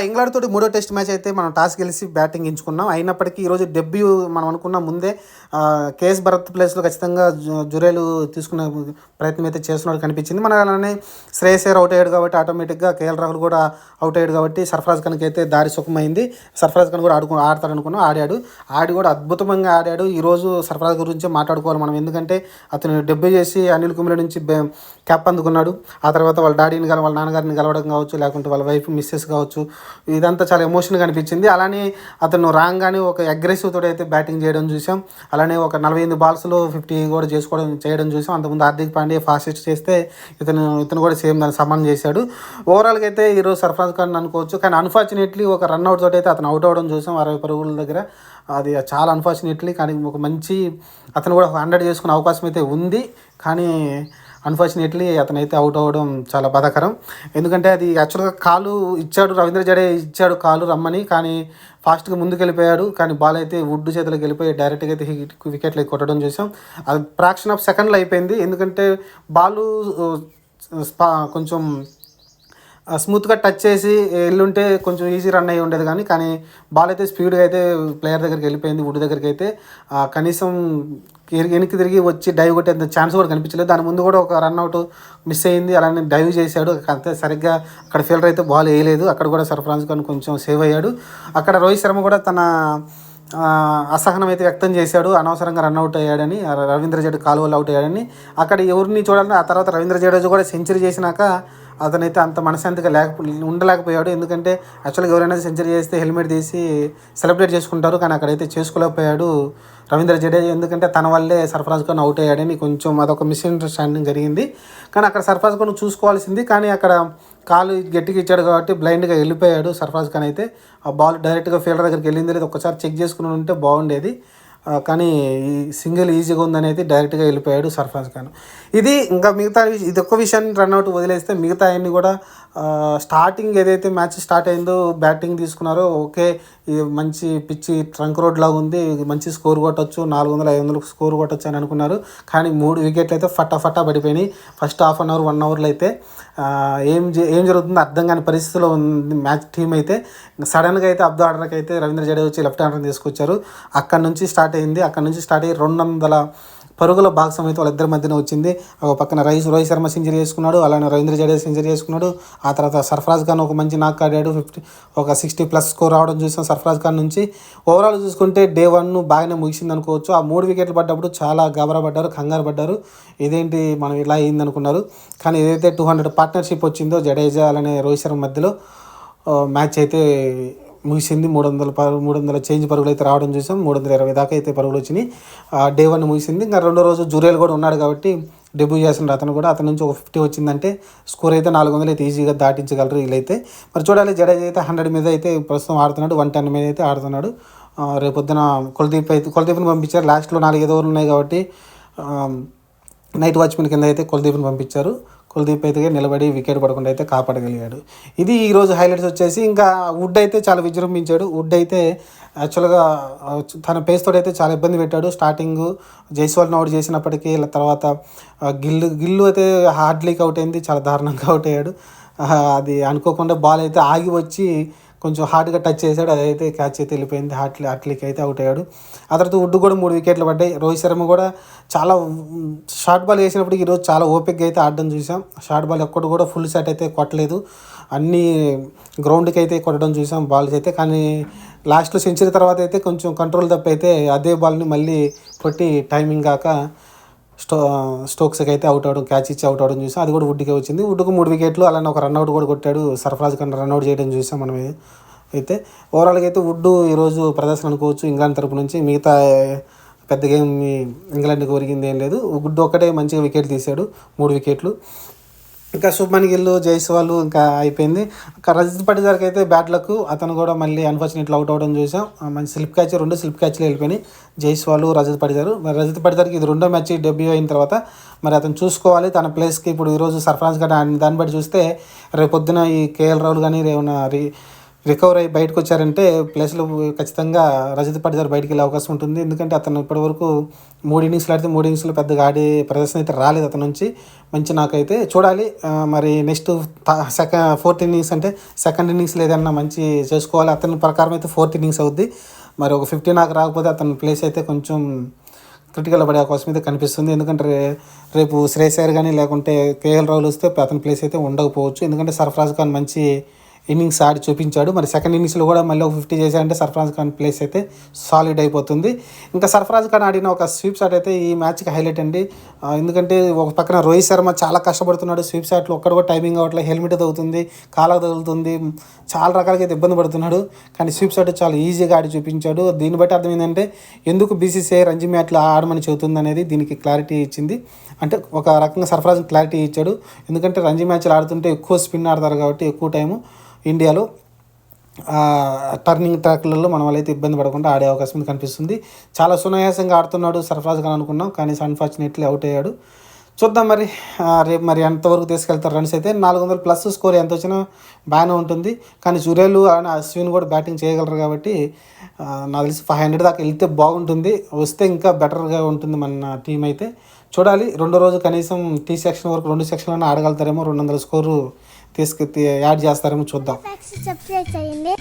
England తోటి మూడో test match అయితే మనం టాస్ గెలిచి బ్యాటింగ్ ఎంచుకున్నాం. అయినప్పటికీ ఈరోజు డెబ్యూ మనం అనుకున్న ముందే కేఎస్ భరత్ ప్లేస్లో ఖచ్చితంగా జురేలు తీసుకునే ప్రయత్నం అయితే చేస్తున్నాడు కనిపించింది. మన అలానే శ్రేయస్ అవుట్ అయ్యాడు కాబట్టి ఆటోమేటిక్గా కేఎల్ రాహుల్ కూడా అవుట్ అయ్యాడు కాబట్టి సర్ఫరాజ్ ఖాన్కి అయితే దారి సుఖమైంది. సర్ఫరాజ్ ఖాన్ కూడా ఆడుకు ఆడతాడు అనుకున్నాం ఆడాడు. ఆడి కూడా అద్భుతంగా ఆడాడు. ఈరోజు సర్ఫరాజ్ గురించి మాట్లాడుకోవాలి మనం. ఎందుకంటే అతను డెబ్యూ చేసి అనిల్ కుంబ్లే నుంచి బె- క్యాప్ అందుకున్నాడు. ఆ తర్వాత వాళ్ళ డాడీని కానీ వాళ్ళ నాన్నగారిని కలవడం కావచ్చు లేకుంటే వాళ్ళ వైఫ్ మిస్సెస్ కావచ్చు ఇదంతా చాలా ఎమోషన్గా అనిపించింది. అలానే అతను రాగానే ఒక అగ్రెసివ్ తోటి అయితే బ్యాటింగ్ చేయడం చూసాం. అలానే ఒక నలభై ఎనిమిది బాల్స్లో ఫిఫ్టీ కూడా చేసుకోవడం చేయడం చూసాం. అంతకుముందు హార్దిక్ పాండే ఫాస్టెస్ట్ చేస్తే ఇతను ఇతను కూడా సేమ్ దాన్ని సమానం చేశాడు. ఓవరాల్గా అయితే ఈరోజు సర్ఫరాజ్ ఖాన్ అనుకోవచ్చు. కానీ అన్ఫార్చునేట్లీ ఒక రన్అట్ తోటి అయితే అతను అవుట్ అవ్వడం చూసాం అరవై పరుగుల దగ్గర. అది చాలా అన్ఫార్చునేట్లీ కానీ ఒక మంచి అతను కూడా హండ్రెడ్ చేసుకునే అవకాశం అయితే ఉంది. కానీ అన్ఫార్చునేట్లీ అతనైతే అవుట్ అవ్వడం చాలా బాధాకరం. ఎందుకంటే అది యాక్చువల్గా కాలు ఇచ్చాడు రవీంద్ర జడే ఇచ్చాడు కాలు రమ్మని కానీ ఫాస్ట్గా ముందుకు వెళ్ళిపోయాడు కానీ బాల్ అయితే వుడ్ చేతిలోకి వెళ్ళిపోయి డైరెక్ట్గా అయితే వికెట్లు కొట్టడం చూసాం. అది ప్రాక్షన్ ఆఫ్ సెకండ్లో అయిపోయింది. ఎందుకంటే బాలు స్పా uh, కొంచెం uh, స్మూత్గా టచ్ చేసి వెళ్ళుంటే కొంచెం ఈజీ రన్ అయ్యి ఉండేది కానీ కానీ బాల్ అయితే స్పీడ్గా అయితే ప్లేయర్ దగ్గరికి వెళ్ళిపోయింది వుడ్ దగ్గరికి అయితే. కనీసం వెనక్కి తిరిగి వచ్చి డైవ్ కొట్టేంత ఛాన్స్ కూడా కనిపించలేదు. దాని ముందు కూడా ఒక రన్అట్ మిస్ అయింది. అలానే డైవ్ చేశాడు. అంతే సరిగ్గా అక్కడ ఫీల్డర్ అయితే బాల్ వేయలేదు. అక్కడ కూడా సర్ఫరాజ్ ఖాన్ కొంచెం సేవ్ అయ్యాడు. అక్కడ రోహిత్ శర్మ కూడా తన అసహనం అయితే వ్యక్తం చేశాడు. అనవసరంగా రన్అట్ అయ్యాడని రవీంద్ర జడేజా కాలువలు అవుట్ అయ్యాడని. అక్కడ ఎవరిని చూడాలని ఆ తర్వాత రవీంద్ర జడేజా కూడా సెంచరీ చేసినాక అతనైతే అంత మనశాంతిగా లేక ఉండలేకపోయాడు. ఎందుకంటే యాక్చువల్గా ఎవరైనా సెంచరీ చేస్తే హెల్మెట్ తీసి సెలబ్రేట్ చేసుకుంటారు. కానీ అక్కడైతే చేసుకోలేకపోయాడు రవీంద్ర జడేజా. ఎందుకంటే తన వల్లే సర్ఫరాజ్ ఖాన్ అవుట్ అయ్యాడని కొంచెం అదొక మిస్అండర్స్టాండింగ్ జరిగింది. కానీ అక్కడ సర్ఫరాజ్ ఖాన్ చూసుకోవాల్సింది. కానీ అక్కడ కాలు గట్టిగా ఇచ్చాడు కాబట్టి బ్లైండ్గా వెళ్ళిపోయాడు సర్ఫరాజ్ ఖాన్ అయితే. ఆ బాల్ డైరెక్ట్గా ఫీల్డర్ దగ్గరికి వెళ్ళింది. లేదు ఒకసారి చెక్ చేసుకుని ఉంటే బాగుండేది. కానీ ఈ సింగిల్ ఈజీగా ఉందని అయితే డైరెక్ట్గా వెళ్ళిపోయాడు సర్ఫరాజ్ ఖాన్. ఇది ఇంకా మిగతా ఇది ఒక్క విషయాన్ని రన్అట్ వదిలేస్తే మిగతా అన్ని కూడా స్టార్టింగ్ ఏదైతే మ్యాచ్ స్టార్ట్ అయిందో బ్యాటింగ్ తీసుకున్నారో ఓకే ఇది మంచి పిచ్చి ట్రంక్ రోడ్ లాగా ఉంది ఇది మంచి స్కోర్ కొట్టచ్చు నాలుగు వందల ఐదు వందలకు స్కోర్ కొట్టచ్చు అని అనుకున్నారు. కానీ మూడు వికెట్లు అయితే ఫటాఫటా పడిపోయినాయి. First half an hour one అవర్లో అయితే ఏం ఏం జరుగుతుందో అర్థం కాని పరిస్థితిలో ఉంది మ్యాచ్ టీం అయితే. సడన్గా అయితే అబ్దు ఆర్డర్కి అయితే రవీంద్ర జడేజా వచ్చి లెఫ్ట్ ఆర్డర్ తీసుకొచ్చారు. అక్కడ నుంచి స్టార్ట్ అయింది అక్కడ నుంచి స్టార్ట్ అయ్యి రెండు వందల పరుగుల భాగస్వామ్యం అయితే వాళ్ళిద్దరి మధ్యన వచ్చింది. ఒక పక్కన రైస్ రోహిత్ శర్మ సెంచరీ చేసుకున్నాడు. అలానే రవీంద్ర జడేజా సెంచరీ చేసుకున్నాడు. ఆ తర్వాత సర్ఫరాజ్ ఖాన్ ఒక మంచి నాక్ ఆడాడు. ఫిఫ్టీ ఒక సిక్స్టీ ప్లస్ స్కోర్ రావడం చూసాం సర్ఫరాజ్ ఖాన్ నుంచి. ఓవరాల్ చూసుకుంటే డే వన్ బాగానే ముగిసింది అనుకోవచ్చు. ఆ మూడు వికెట్లు పడ్డప్పుడు చాలా గాబరా పడ్డారు కంగారు పడ్డారు. ఇదేంటి మనం ఇలా అయింది అనుకున్నారు. కానీ ఏదైతే టూ హండ్రెడ్ పార్ట్నర్షిప్ వచ్చిందో జడేజా అలానే రోహిత్ శర్మ మధ్యలో మ్యాచ్ అయితే ముగిసింది. మూడు వందల పరు మూడు వందల చేంజ్ పరుగులు అయితే రావడం చూసాం. మూడు వందల ఇరవై దాకా అయితే పరుగులు వచ్చినాయి. ఆ, డే వన్ ముగిసింది. ఇంకా రెండో రోజు జూరియల్ కూడా ఉన్నాడు కాబట్టి డెబ్యూ చేసిన అతను కూడా అతని నుంచి ఒక ఫిఫ్టీ వచ్చిందంటే స్కోర్ అయితే నాలుగు వందలు అయితే ఈజీగా దాటించగలరు వీళ్ళైతే. మరి చూడాలి జడేజా అయితే హండ్రెడ్ మీద అయితే ప్రస్తుతం ఆడుతున్నాడు. వన్ టెన్ మీద అయితే ఆడుతున్నాడు. రేపు రేపొద్దున కులదీప్ అయితే కులదీప్ని పంపించారు. లాస్ట్లో నాలుగైదు ఓవర్లు ఉన్నాయి కాబట్టి నైట్ వాచ్మెన్ కింద అయితే కులదీప్ని పంపించారు. కులదీప్ అయితే నిలబడి వికెట్ పడకుండా అయితే కాపాడగలిగాడు. ఇది ఈరోజు హైలైట్స్ వచ్చేసి ఇంకా వుడ్ అయితే చాలా విజృంభించాడు. వుడ్ అయితే యాక్చువల్గా తన పేస్ అయితే చాలా ఇబ్బంది పెట్టాడు. స్టార్టింగ్ జైస్వాల్ని అవుట్ చేసినప్పటికీ తర్వాత గిల్లు గిల్లు అయితే హార్డ్లీక్ అవుట్ అయింది. చాలా దారుణంగా అవుట్ అయ్యాడు. అది అనుకోకుండా బాల్ అయితే ఆగి వచ్చి కొంచెం హార్డ్గా టచ్ చేశాడు అదైతే క్యాచ్ అయితే వెళ్ళిపోయింది. హార్ట్ హార్ట్లీకి అయితే అవుట్ అయ్యాడు. ఆ తర్వాత వుడ్ కూడా మూడు వికెట్లు పడ్డాయి. రోహిత్ శర్మ కూడా చాలా షార్ట్ బాల్ వేసినప్పుడు ఈరోజు చాలా ఓపిక్గా అయితే ఆడడం చూసాం. షార్ట్ బాల్ ఎక్కడ కూడా ఫుల్ సెట్ అయితే కొట్టలేదు. అన్ని గ్రౌండ్కి అయితే కొట్టడం చూసాం బాల్స్ అయితే. కానీ లాస్ట్లో సెంచరీ తర్వాత అయితే కొంచెం కంట్రోల్ తప్పైతే అదే బాల్ని మళ్ళీ కొట్టి టైమింగ్ కాక స్టో స్టోక్స్కి అయితే అవుట్ అవడం క్యాచ్ ఇచ్చి అవుట్ అవడం చూసాం. అది కూడా వుడ్కే వచ్చింది. వుడ్కు మూడు వికెట్లు అలానే ఒక రన్అట్ కూడా కొట్టాడు సర్ఫరాజ్ ఖాన్. రన్అట్ చేయడం చూసాం మనం అయితే. ఓవరాల్గా అయితే వుడ్ ఈరోజు ప్రదర్శన అనుకోవచ్చు. ఇంగ్లాండ్ తరపు నుంచి మిగతా పెద్ద గేమ్ ఇంగ్లాండ్కి ఒరిగింది ఏం లేదు. వుడ్ ఒక్కటే మంచిగా వికెట్ తీశాడు. మూడు వికెట్లు. ఇంకా శుభ్మన్ గిల్ జైస్వాల్ ఇంకా అయిపోయింది. ఇంకా రజిత్ పటిదార్కి అయితే బ్యాట్లకు అతను కూడా మళ్ళీ అన్ఫార్చునేట్లీ అవుట్ అవడం చూసాం. మంచి స్లిప్ క్యాచ్ రెండు స్లిప్ క్యాచ్లు వెళ్ళిపోయినాయి. జైస్వాల్ రజత్ పటిదారు. మరి రజిత్ పటిదార్కి ఇది రెండో మ్యాచ్ డెబ్యూ అయిన తర్వాత మరి అతను చూసుకోవాలి. తన ప్లేస్కి ఇప్పుడు ఈరోజు సర్ఫరాజ్ గారు దాన్ని బట్టి చూస్తే రేపొద్దున ఈ కేఎల్ రాహుల్ కానీ రేపు రీ రికవర్ అయ్యి బయటకు వచ్చారంటే ప్లేస్లో ఖచ్చితంగా రజత్ పడిదారు బయటికి వెళ్ళే అవకాశం ఉంటుంది. ఎందుకంటే అతను ఇప్పటివరకు మూడు ఇన్నింగ్స్లు ఆడితే మూడు ఇన్నింగ్స్లో పెద్దగా ఆడే ప్రదర్శన అయితే రాలేదు అతను నుంచి. మంచి నాకైతే చూడాలి. మరి నెక్స్ట్ సెకండ్ ఫోర్త్ ఇన్నింగ్స్ అంటే సెకండ్ ఇన్నింగ్స్ ఏదైనా మంచి చేసుకోవాలి. అతని ప్రకారం అయితే ఫోర్త్ ఇన్నింగ్స్ అవుద్ది. మరి ఒక ఫిఫ్టీ నాకు రాకపోతే అతని ప్లేస్ అయితే కొంచెం క్రిటికల్ పడే అవకాశం అయితే కనిపిస్తుంది. ఎందుకంటే రే- రేపు శ్రేయస్ అయ్యారు కానీ లేకుంటే కేఎల్ రావులు వస్తే అతని ప్లేస్ అయితే ఉండకపోవచ్చు. ఎందుకంటే సర్ఫరాజ్ ఖాన్ మంచి ఇన్నింగ్స్ ఆడి చూపించాడు. మరి సెకండ్ ఇన్నింగ్స్లో కూడా మళ్ళీ ఒక ఫిఫ్టీ చేశాడంటే సర్ఫరాజ్ ఖాన్ ప్లేస్ అయితే సాలిడ్ అయిపోతుంది. ఇంకా సర్ఫరాజ్ ఖాన్ ఆడిన ఒక స్వీప్ షాట్ అయితే ఈ మ్యాచ్కి హైలైట్ అండి. ఎందుకంటే ఒక పక్కన రోహిత్ శర్మ చాలా కష్టపడుతున్నాడు. స్వీప్ షాట్లు ఒక్కడ కూడా టైమింగ్ అవ్వట్లేదు. హెల్మెట్ తగులుతుంది కాలకు తగులుతుంది చాలా రకాలుగా అయితే ఇబ్బంది పడుతున్నాడు. కానీ స్వీప్ షాట్ చాలా ఈజీగా ఆడి చూపించాడు. దీన్ని బట్టి అర్థం ఏంటంటే ఎందుకు బీసీసీఐ రంజీ మ్యాచ్లు ఆడమని చెబుతుంది అనేది దీనికి క్లారిటీ ఇచ్చింది. అంటే ఒక రకంగా సర్ఫరాజ్ క్లారిటీ ఇచ్చాడు. ఎందుకంటే రంజీ మ్యాచ్లు ఆడుతుంటే ఎక్కువ స్పిన్ ఆడతారు కాబట్టి ఎక్కువ టైము ఇండియాలో టర్నింగ్ ట్రాక్లలో మనం వాళ్ళైతే ఇబ్బంది పడకుండా ఆడే అవకాశం కనిపిస్తుంది. చాలా సునాయాసంగా ఆడుతున్నాడు సర్ఫరాజ్ ఖాన్ అనుకున్నాం కానీ అన్ఫార్చునేట్లీ అవుట్ అయ్యాడు. చూద్దాం మరి రేపు మరి ఎంతవరకు తీసుకెళ్తారు రన్స్ అయితే. నాలుగు వందల ప్లస్ స్కోర్ ఎంత వచ్చినా బాగానే ఉంటుంది. కానీ సూర్యలు అండ్ అశ్విన్ కూడా బ్యాటింగ్ చేయగలరు కాబట్టి నాకు తెలిసి ఫైవ్ హండ్రెడ్ దాకా వెళ్తే బాగుంటుంది. వస్తే ఇంకా బెటర్గా ఉంటుంది మన టీం అయితే. చూడాలి. రెండో రోజు కనీసం టీ సెక్షన్ వరకు రెండు సెక్షన్లను ఆడగలుగుతారేమో రెండు వందల స్కోరు తీసుకు యాడ్ చేస్తారేమో చూద్దాం. సబ్స్క్రైబ్ చేయండి.